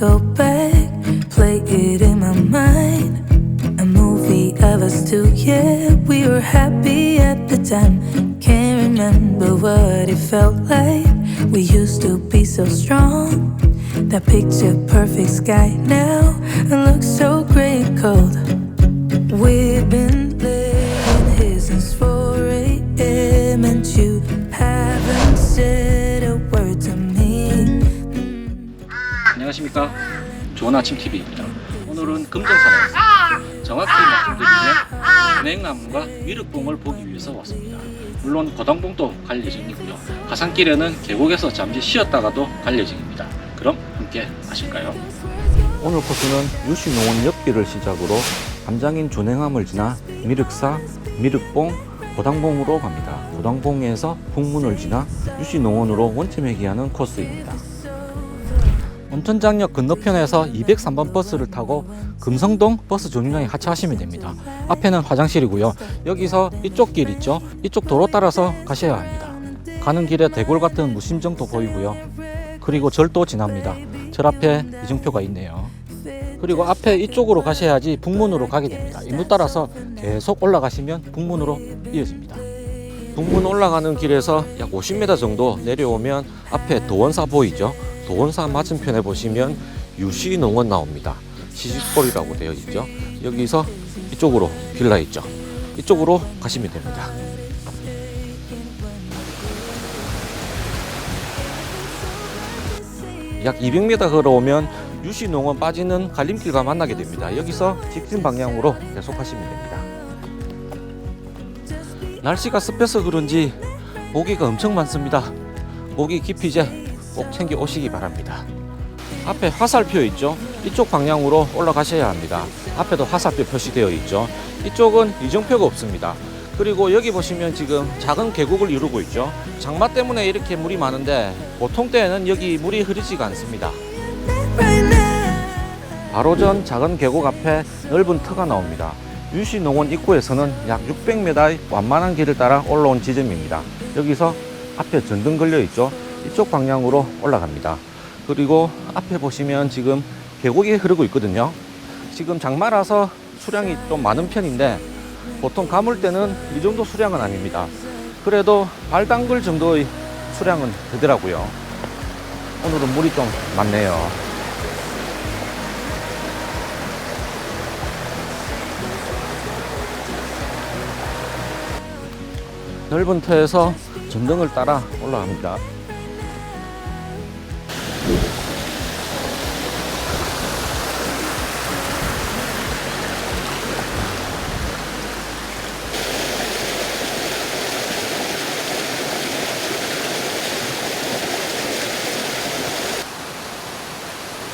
go back, play it in my mind. A movie of us two, yeah, we were happy at the time. Can't remember what it felt like. We used to be so strong. That picture perfect sky now it looks so 좋은 아침 TV입니다. 오늘은 금정산에 왔습니다. 정확히 말씀드리면 냉암과 미륵봉을 보기 위해서 왔습니다. 물론 고당봉도 갈 예정이고요. 가산길에는 계곡에서 잠시 쉬었다가도 갈 예정입니다. 그럼 함께 하실까요? 오늘 코스는 유시농원 옆길을 시작으로 담장인 준행암을 지나 미륵사, 미륵봉, 고당봉으로 갑니다. 고당봉에서 북문을 지나 유시농원으로 원점회귀하는 코스입니다. 온천장역 건너편에서 203번 버스를 타고 금성동 버스 정류장에 하차하시면 됩니다. 앞에는 화장실이고요. 여기서 이쪽 길 있죠? 이쪽 도로 따라서 가셔야 합니다. 가는 길에 대골 같은 무심정도 보이고요. 그리고 절도 지납니다. 절 앞에 이정표가 있네요. 그리고 앞에 이쪽으로 가셔야지 북문으로 가게 됩니다. 이무 따라서 계속 올라가시면 북문으로 이어집니다. 북문 올라가는 길에서 약 50m 정도 내려오면 앞에 도원사 보이죠? 도원사 맞은편에 보시면 유시농원 나옵니다. 시집골이라고 되어 있죠. 여기서 이쪽으로 빌라 있죠. 이쪽으로 가시면 됩니다. 약 200m 걸어오면 유시농원 빠지는 갈림길과 만나게 됩니다. 여기서 직진 방향으로 계속 하시면 됩니다. 날씨가 습해서 그런지 모기가 엄청 많습니다. 모기 기피제 꼭 챙겨 오시기 바랍니다. 앞에 화살표 있죠? 이쪽 방향으로 올라가셔야 합니다. 앞에도 화살표 표시되어 있죠? 이쪽은 이정표가 없습니다. 그리고 여기 보시면 지금 작은 계곡을 이루고 있죠. 장마 때문에 이렇게 물이 많은데 보통 때에는 여기 물이 흐르지가 않습니다. 바로 전 작은 계곡 앞에 넓은 터가 나옵니다. 유시농원 입구에서는 약 600m의 완만한 길을 따라 올라온 지점입니다. 여기서 앞에 전등 걸려 있죠. 이쪽 방향으로 올라갑니다. 그리고 앞에 보시면 지금 계곡이 흐르고 있거든요. 지금 장마라서 수량이 좀 많은 편인데 보통 가물 때는 이 정도 수량은 아닙니다. 그래도 발 담글 정도의 수량은 되더라고요. 오늘은 물이 좀 많네요. 넓은 터에서 전등을 따라 올라갑니다.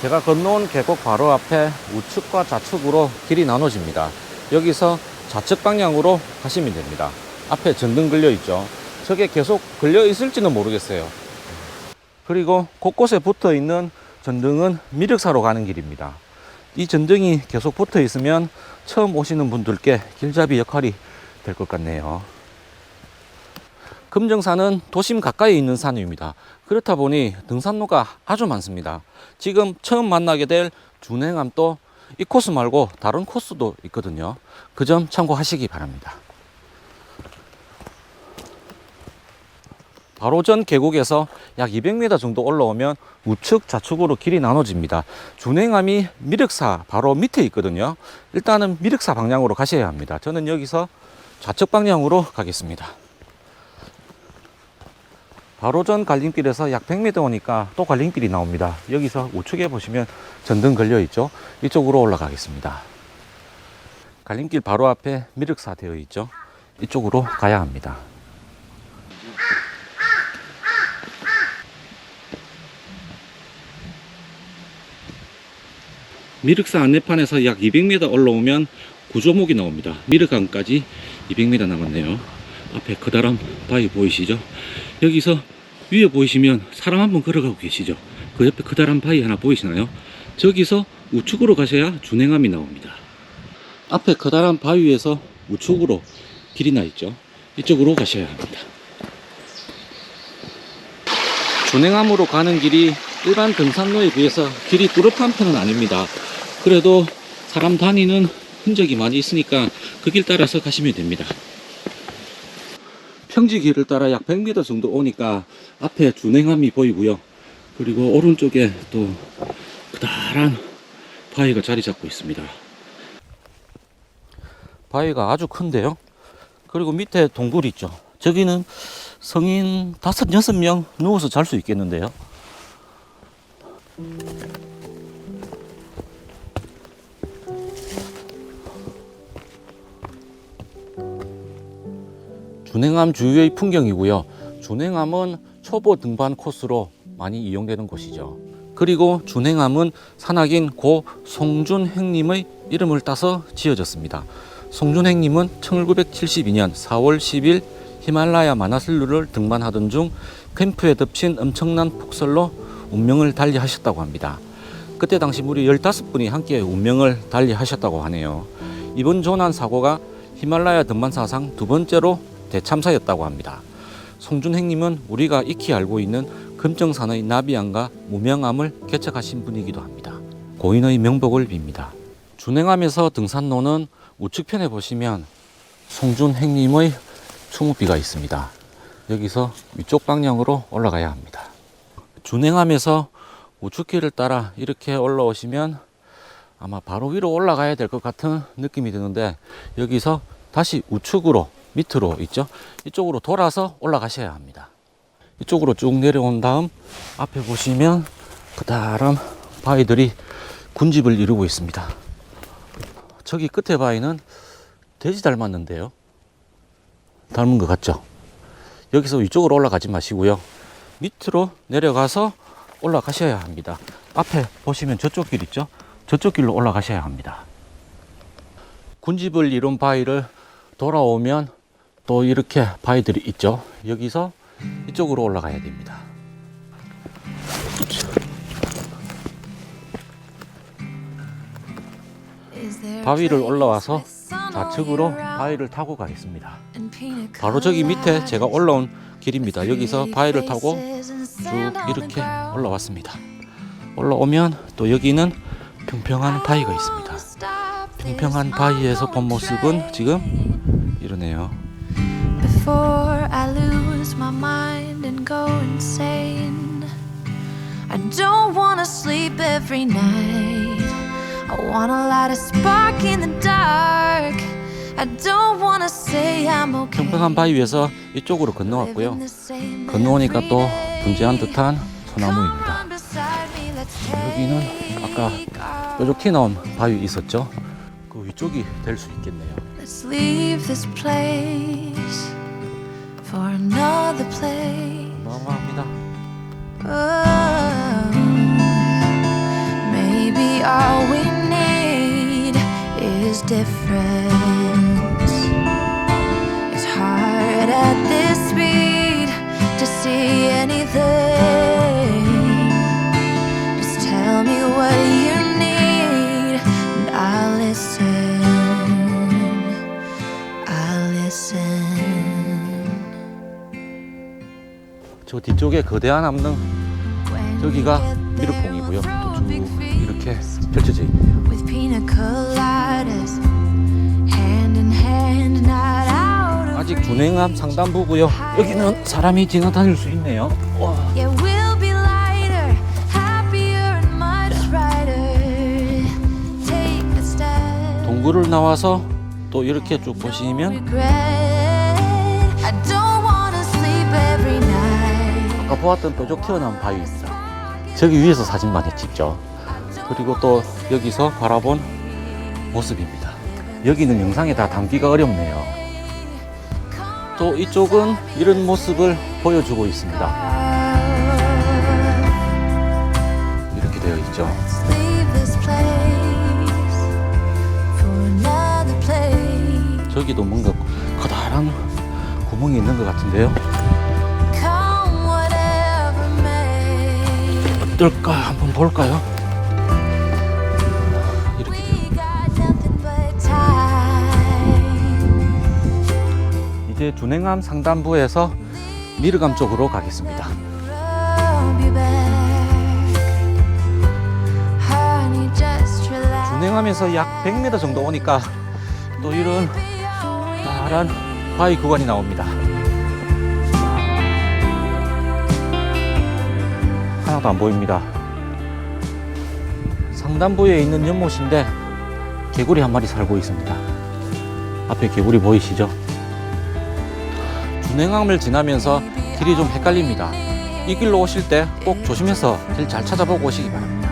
제가 건너온 계곡 바로 앞에 우측과 좌측으로 길이 나눠집니다. 여기서 좌측 방향으로 가시면 됩니다. 앞에 전등 걸려 있죠. 저게 계속 걸려 있을지는 모르겠어요. 그리고 곳곳에 붙어 있는 전등은 미륵사로 가는 길입니다. 이 전등이 계속 붙어 있으면 처음 오시는 분들께 길잡이 역할이 될 것 같네요. 금정산은 도심 가까이 있는 산입니다. 그렇다 보니 등산로가 아주 많습니다. 지금 처음 만나게 될 준행암도 이 코스 말고 다른 코스도 있거든요. 그 점 참고하시기 바랍니다. 바로 전 계곡에서 약 200m 정도 올라오면 우측 좌측으로 길이 나눠집니다. 준행암이 미륵사 바로 밑에 있거든요. 일단은 미륵사 방향으로 가셔야 합니다. 저는 여기서 좌측 방향으로 가겠습니다. 바로 전 갈림길에서 약 100m 오니까 또 갈림길이 나옵니다. 여기서 우측에 보시면 전등 걸려 있죠. 이쪽으로 올라가겠습니다. 갈림길 바로 앞에 미륵사 되어 있죠. 이쪽으로 가야 합니다. 미륵사 안내판에서 약 200m 올라오면 구조목이 나옵니다. 미륵강까지 200m 남았네요. 앞에 커다란 바위 보이시죠? 여기서 위에 보이시면 사람 한분 걸어가고 계시죠? 그 옆에 커다란 바위 하나 보이시나요? 저기서 우측으로 가셔야 준행암이 나옵니다. 앞에 커다란 바위 에서 우측으로 길이 나 있죠? 이쪽으로 가셔야 합니다. 준행암으로 가는 길이 일반 등산로에 비해서 길이 뚜렷한 편은 아닙니다. 그래도 사람 다니는 흔적이 많이 있으니까 그 길 따라서 가시면 됩니다. 평지 길을 따라 약 100m 정도 오니까 앞에 준행함이 보이고요. 그리고 오른쪽에 또 크다란 바위가 자리 잡고 있습니다. 바위가 아주 큰데요. 그리고 밑에 동굴이 있죠. 저기는 성인 다섯 여섯 명 누워서 잘 수 있겠는데요. 준행암 주위의 풍경이고요. 준행암은 초보 등반 코스로 많이 이용되는 곳이죠. 그리고 준행암은 산악인 고 송준행님의 이름을 따서 지어졌습니다. 송준행님은 1972년 4월 10일 히말라야 마나슬루를 등반하던 중 캠프에 덮친 엄청난 폭설로 운명을 달리하셨다고 합니다. 그때 당시 무려 15분이 함께 운명을 달리하셨다고 하네요. 이번 조난 사고가 히말라야 등반 사상 두 번째로 대참사였다고 합니다. 송준행님은 우리가 익히 알고 있는 금정산의 나비암과 무명암을 개척하신 분이기도 합니다. 고인의 명복을 빕니다. 준행암에서 등산로는 우측편에 보시면 송준행님의 추모비가 있습니다. 여기서 위쪽 방향으로 올라가야 합니다. 준행암에서 우측길을 따라 이렇게 올라오시면 아마 바로 위로 올라가야 될 것 같은 느낌이 드는데 여기서 다시 우측으로 밑으로 있죠. 이쪽으로 돌아서 올라가셔야 합니다. 이쪽으로 쭉 내려온 다음 앞에 보시면 그다란 바위들이 군집을 이루고 있습니다. 저기 끝에 바위는 돼지 닮았는데요. 닮은 것 같죠? 여기서 위쪽으로 올라가지 마시고요. 밑으로 내려가서 올라가셔야 합니다. 앞에 보시면 저쪽 길 있죠? 저쪽 길로 올라가셔야 합니다. 군집을 이룬 바위를 돌아오면 또 이렇게 바위들이 있죠. 여기서 이쪽으로 올라가야 됩니다. 바위를 올라와서 좌측으로 바위를 타고 가겠습니다. 바로 저기 밑에 제가 올라온 길입니다. 여기서 바위를 타고 쭉 이렇게 올라왔습니다. 올라오면 또 여기는 평평한 바위가 있습니다. 평평한 바위에서 본 모습은 지금 이러네요. Before I lose my mind and go insane, I don't wanna sleep every night. I wanna light a spark in the dark. I don't wanna say I'm okay. 평평한 바위 위에서 이쪽으로 건너왔고요. 건너오니까 또 분재한 듯한 소나무입니다. 여기는 아까 뾰족히 나온 바위 있었죠? 그 위쪽이 될 수 있겠네요. Let's leave this place for another place. 어마어마합니다. Oh, maybe all we need is difference. 저 뒤쪽에 거대한 암릉 저기가 미륵봉이고요. 또 쭉. 이렇게 펼쳐져 있네요. 아직. 준행암 상단부고요. 여기는 사람이 지나다닐 수 있네요. 와. 동굴을 나와서 또 이렇게 쭉 보시면 아까 보았던 뾰족 튀어나온 바위입니다. 저기 위에서 사진 많이 찍죠. 그리고 또 여기서 바라본 모습입니다. 여기는 영상에 다 담기가 어렵네요. 또 이쪽은 이런 모습을 보여주고 있습니다. 이렇게 되어 있죠. 저기도 뭔가 커다란 구멍이 있는 것 같은데요. 어떨까 한번 볼까요? 이제 준행암 상단부에서 미르감 쪽으로 가겠습니다. 준행하면서 약 100m 정도 오니까 또 이런 다란 바위 구간이 나옵니다. 하나도 안 보입니다. 상단부에 있는 연못인데 개구리 한 마리 살고 있습니다. 앞에 개구리 보이시죠? 준행함을 지나면서 길이 좀 헷갈립니다. 이 길로 오실 때 꼭 조심해서 길 잘 찾아보고 오시기 바랍니다.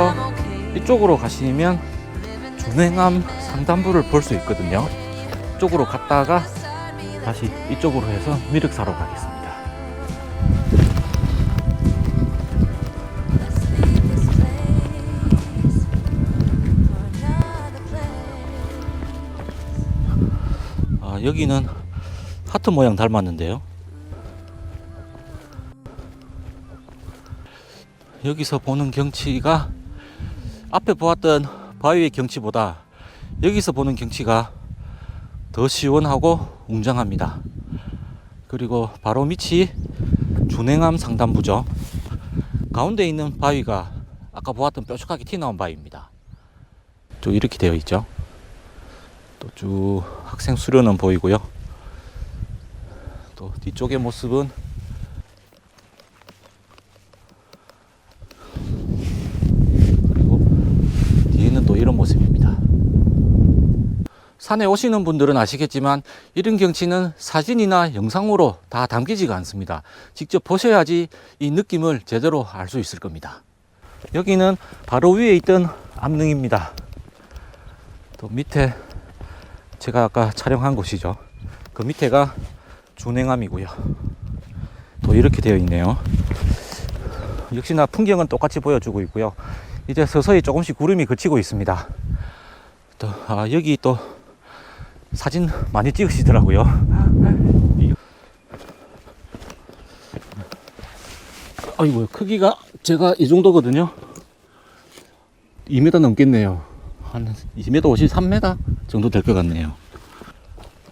Okay. 이쪽으로 가시면 준행암 상단부를 볼 수 있거든요. 이쪽으로 갔다가 다시 이쪽으로 해서 미륵사로 가겠습니다. 아, 여기는 하트 모양 닮았는데요. 여기서 보는 경치가 앞에 보았던 바위의 경치보다 여기서 보는 경치가 더 시원하고 웅장합니다. 그리고 바로 밑이 준행암 상단부죠. 가운데 있는 바위가 아까 보았던 뾰족하게 튀어나온 바위입니다. 또 이렇게 되어 있죠. 또 쭉 학생 수료는 보이고요. 또 뒤쪽의 모습은 그리고 뒤에는 또 이런 모습입니다. 산에 오시는 분들은 아시겠지만 이런 경치는 사진이나 영상으로 다 담기지가 않습니다. 직접 보셔야지 이 느낌을 제대로 알 수 있을 겁니다. 여기는 바로 위에 있던 암릉입니다. 또 밑에 제가 아까 촬영한 곳이죠. 그 밑에가 준행암이고요. 또 이렇게 되어 있네요. 역시나 풍경은 똑같이 보여주고 있고요. 이제 서서히 조금씩 구름이 그치고 있습니다. 또 아, 여기 또 사진 많이 찍으시더라고요. 이- 아이고 크기가 제가 이 정도거든요. 2m 넘겠네요. 한 2m 50, 3m 정도 될 것 같네요.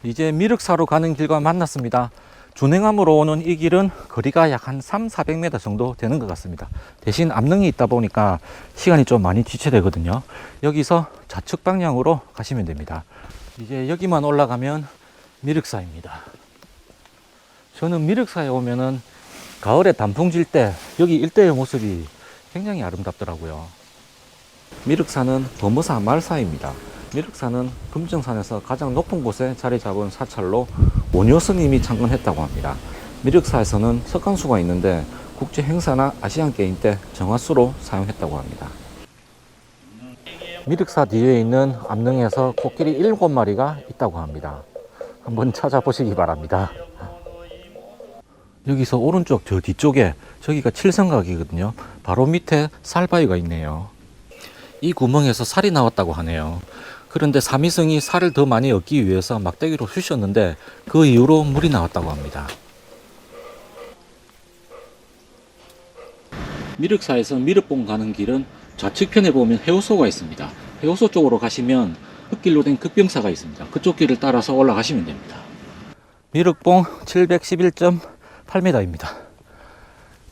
이제 미륵사로 가는 길과 만났습니다. 준행암으로 오는 이 길은 거리가 약 한 3, 400m 정도 되는 것 같습니다. 대신 암릉이 있다 보니까 시간이 좀 많이 지체되거든요. 여기서 좌측 방향으로 가시면 됩니다. 이제 여기만 올라가면 미륵사입니다. 저는 미륵사에 오면은 가을에 단풍 질 때 여기 일대의 모습이 굉장히 아름답더라고요. 미륵사는 범어사 말사입니다. 미륵사는 금정산에서 가장 높은 곳에 자리 잡은 사찰로 원효 스님이 창건했다고 합니다. 미륵사에서는 석강수가 있는데 국제 행사나 아시안 게임 때 정화수로 사용했다고 합니다. 미륵사 뒤에 있는 암릉에서 코끼리 7마리가 있다고 합니다. 한번 찾아보시기 바랍니다. 여기서 오른쪽 저 뒤쪽에 저기가 칠성각이거든요. 바로 밑에 살바위가 있네요. 이 구멍에서 살이 나왔다고 하네요. 그런데 사미성이 살을 더 많이 얻기 위해서 막대기로 쑤셨는데 그 이후로 물이 나왔다고 합니다. 미륵사에서 미륵봉 가는 길은 좌측편에 보면 해우소가 있습니다. 해우소 쪽으로 가시면 흙길로 된 급병사가 있습니다. 그쪽 길을 따라서 올라가시면 됩니다. 미륵봉 711.8m입니다.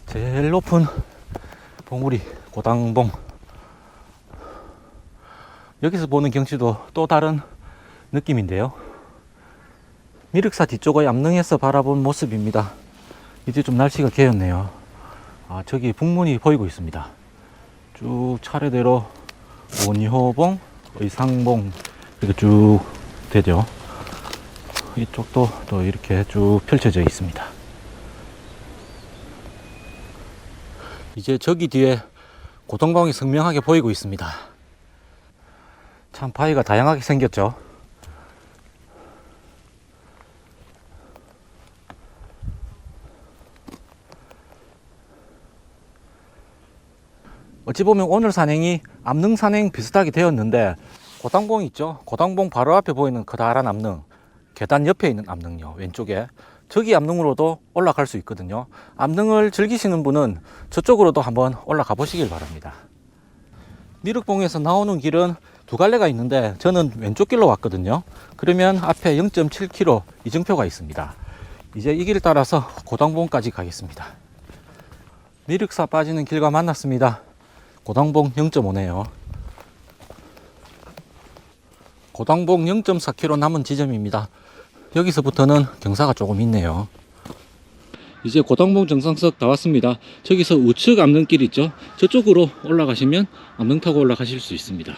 제일 높은 봉우리 고당봉 여기서 보는 경치도 또 다른 느낌인데요. 미륵사 뒤쪽의 암릉에서 바라본 모습입니다. 이제 좀 날씨가 개었네요. 아, 저기 북문이 보이고 있습니다. 쭉 차례대로 원효봉, 의상봉 이렇게 쭉 되죠. 이쪽도 또 이렇게 쭉 펼쳐져 있습니다. 이제 저기 뒤에 고동방이 선명하게 보이고 있습니다. 참 바위가 다양하게 생겼죠. 어찌 보면 오늘 산행이 암릉 산행 비슷하게 되었는데 고당봉 있죠? 고당봉 바로 앞에 보이는 커다란 암릉, 계단 옆에 있는 암릉요, 왼쪽에. 저기 암릉으로도 올라갈 수 있거든요. 암릉을 즐기시는 분은 저쪽으로도 한번 올라가 보시길 바랍니다. 미륵봉에서 나오는 길은 두 갈래가 있는데 저는 왼쪽 길로 왔거든요. 그러면 앞에 0.7km 이정표가 있습니다. 이제 이 길 따라서 고당봉까지 가겠습니다. 미륵사 빠지는 길과 만났습니다. 고당봉 0.5네요. 고당봉 0.4km 남은 지점입니다. 여기서부터는 경사가 조금 있네요. 이제 고당봉 정상석 다 왔습니다. 저기서 우측 암릉길 있죠? 저쪽으로 올라가시면 암릉 타고 올라가실 수 있습니다.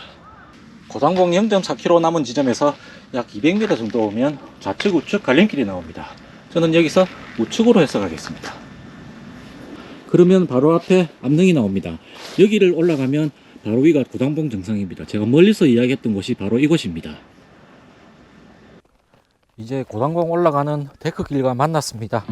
고당봉 0.4km 남은 지점에서 약 200m 정도 오면 좌측 우측 갈림길이 나옵니다. 저는 여기서 우측으로 해서 가겠습니다. 그러면 바로 앞에 암릉이 나옵니다. 여기를 올라가면 바로 위가 고당봉 정상입니다. 제가 멀리서 이야기했던 곳이 바로 이곳입니다. 이제 고당봉 올라가는 데크길과 만났습니다.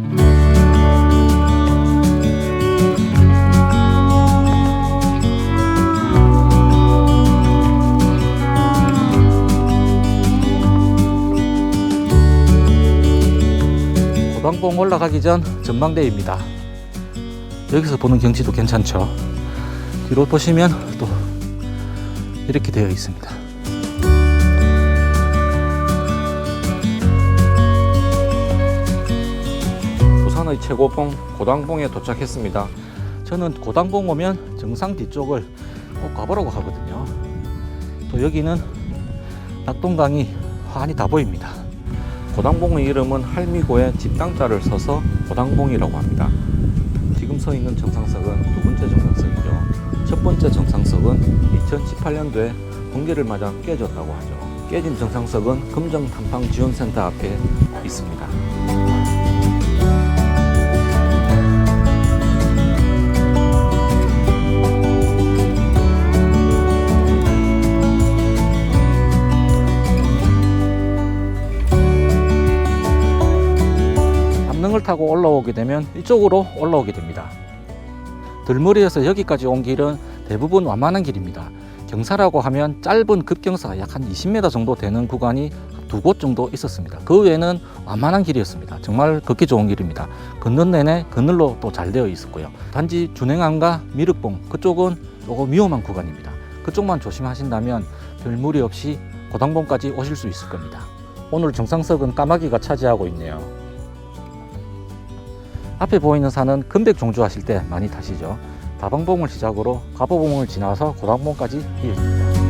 고당봉 올라가기 전 전망대입니다. 여기서 보는 경치도 괜찮죠. 뒤로 보시면 또 이렇게 되어 있습니다. 부산의 최고봉 고당봉에 도착했습니다. 저는 고당봉 오면 정상 뒤쪽을 꼭 가보라고 하거든요. 또 여기는 낙동강이 환히 다 보입니다. 고당봉의 이름은 할미고에 집당자를 써서 고당봉이라고 합니다. 지금 서 있는 정상석은 두 번째 정상석이죠. 첫 번째 정상석은 2018년도에 번개를 맞아 깨졌다고 하죠. 깨진 정상석은 금정 탐방 지원센터 앞에 있습니다. 암릉을 타고 올라오게 되면 이쪽으로 올라오게 됩니다. 들머리에서 여기까지 온 길은 대부분 완만한 길입니다. 경사라고 하면 짧은 급경사가 약한 20m 정도 되는 구간이 두 곳 정도 있었습니다. 그 외에는 완만한 길이었습니다. 정말 걷기 좋은 길입니다. 걷는 내내 그늘로 또 잘 되어 있었고요. 단지 준행암과 미륵봉 그쪽은 조금 위험한 구간입니다. 그쪽만 조심하신다면 별 무리 없이 고당봉까지 오실 수 있을 겁니다. 오늘 정상석은 까마귀가 차지하고 있네요. 앞에 보이는 산은 금백 종주 하실 때 많이 타시죠. 다방봉을 시작으로 가보봉을 지나서 고당봉까지 이어집니다.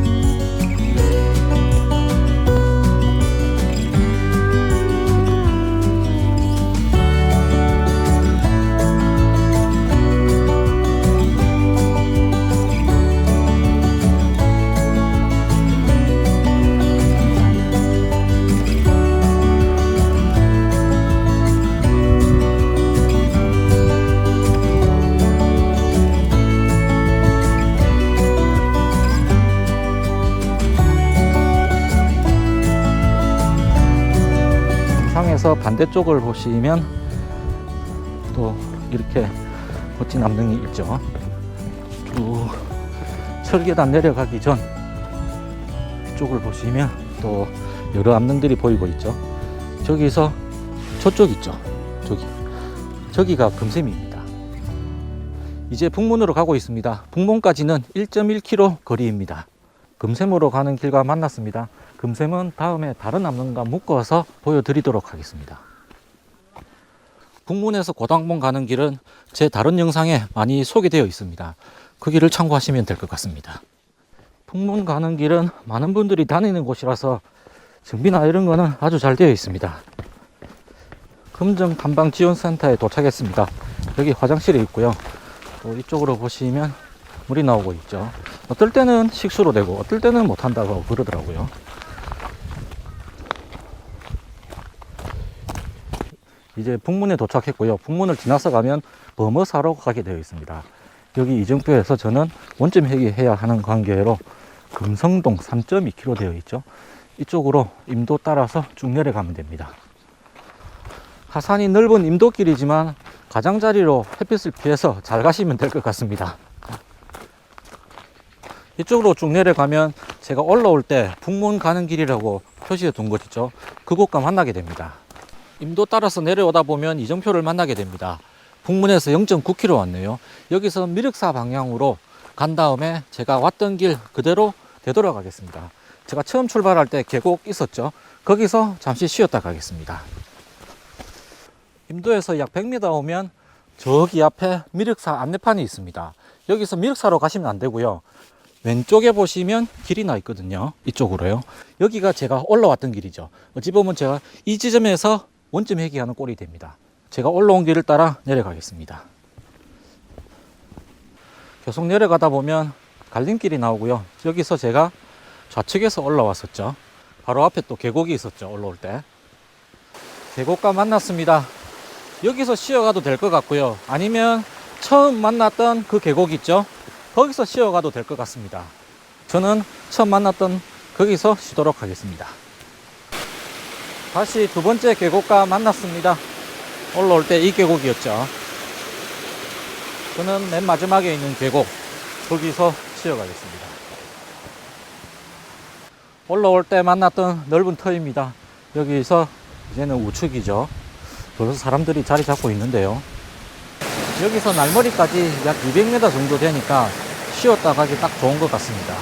반대쪽을 보시면 또 이렇게 멋진 암릉이 있죠. 쭉 철계단 내려가기 전 이쪽을 보시면 또 여러 암릉들이 보이고 있죠. 저기서 저쪽 있죠. 저기. 저기가 금샘입니다. 이제 북문으로 가고 있습니다. 북문까지는 1.1km 거리입니다. 금샘으로 가는 길과 만났습니다. 금샘은 다음에 다른 암릉과 묶어서 보여드리도록 하겠습니다. 북문에서 고당봉 가는 길은 제 다른 영상에 많이 소개되어 있습니다. 그 길을 참고하시면 될 것 같습니다. 북문 가는 길은 많은 분들이 다니는 곳이라서 정비나 이런 거는 아주 잘 되어 있습니다. 금정 탐방 지원센터에 도착했습니다. 여기 화장실이 있고요. 또 이쪽으로 보시면 물이 나오고 있죠. 어떨 때는 식수로 되고 어떨 때는 못 한다고 그러더라고요. 이제 북문에 도착했고요. 북문을 지나서 가면 범어사로 가게 되어 있습니다. 여기 이정표에서 저는 원점 회귀해야 하는 관계로 금성동 3.2km 되어 있죠. 이쪽으로 임도 따라서 쭉 내려가면 됩니다. 하산이 넓은 임도길이지만 가장자리로 햇빛을 피해서 잘 가시면 될 것 같습니다. 이쪽으로 쭉 내려가면 제가 올라올 때 북문 가는 길이라고 표시해 둔곳 있죠. 그곳과 만나게 됩니다. 임도 따라서 내려오다 보면 이정표를 만나게 됩니다. 북문에서 0.9km 왔네요. 여기서 미륵사 방향으로 간 다음에 제가 왔던 길 그대로 되돌아가겠습니다. 제가 처음 출발할 때 계곡 있었죠. 거기서 잠시 쉬었다 가겠습니다. 임도에서 약 100m 오면 저기 앞에 미륵사 안내판이 있습니다. 여기서 미륵사로 가시면 안 되고요. 왼쪽에 보시면 길이 나 있거든요. 이쪽으로요. 여기가 제가 올라왔던 길이죠. 어찌 보면 제가 이 지점에서 원점 회귀하는 꼴이 됩니다. 제가 올라온 길을 따라 내려가겠습니다. 계속 내려가다 보면 갈림길이 나오고요. 여기서 제가 좌측에서 올라왔었죠. 바로 앞에 또 계곡이 있었죠. 올라올 때. 계곡과 만났습니다. 여기서 쉬어가도 될 것 같고요. 아니면 처음 만났던 그 계곡 있죠? 거기서 쉬어가도 될 것 같습니다. 저는 처음 만났던 거기서 쉬도록 하겠습니다. 다시 두 번째 계곡과 만났습니다. 올라올 때 이 계곡이었죠. 저는 맨 마지막에 있는 계곡, 거기서 쉬어가겠습니다. 올라올 때 만났던 넓은 터입니다. 여기서 이제는 우측이죠. 벌써 사람들이 자리 잡고 있는데요. 여기서 날머리까지 약 200m 정도 되니까 쉬었다 가기 딱 좋은 것 같습니다.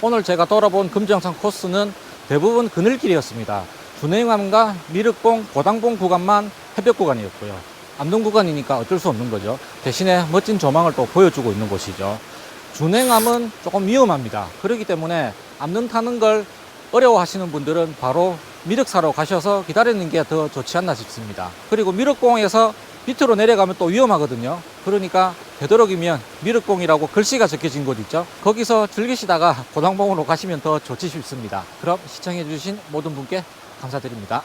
오늘 제가 돌아본 금정산 코스는 대부분 그늘길이었습니다. 준행암과 미륵봉, 고당봉 구간만 해벽 구간이었고요. 암동 구간이니까 어쩔 수 없는 거죠. 대신에 멋진 조망을 또 보여주고 있는 곳이죠. 준행암은 조금 위험합니다. 그렇기 때문에 암릉 타는 걸 어려워하시는 분들은 바로 미륵사로 가셔서 기다리는 게 더 좋지 않나 싶습니다. 그리고 미륵봉에서 밑으로 내려가면 또 위험하거든요. 그러니까 되도록이면 미륵봉이라고 글씨가 적혀진 곳 있죠. 거기서 즐기시다가 고당봉으로 가시면 더 좋지 싶습니다. 그럼 시청해주신 모든 분께 감사드립니다.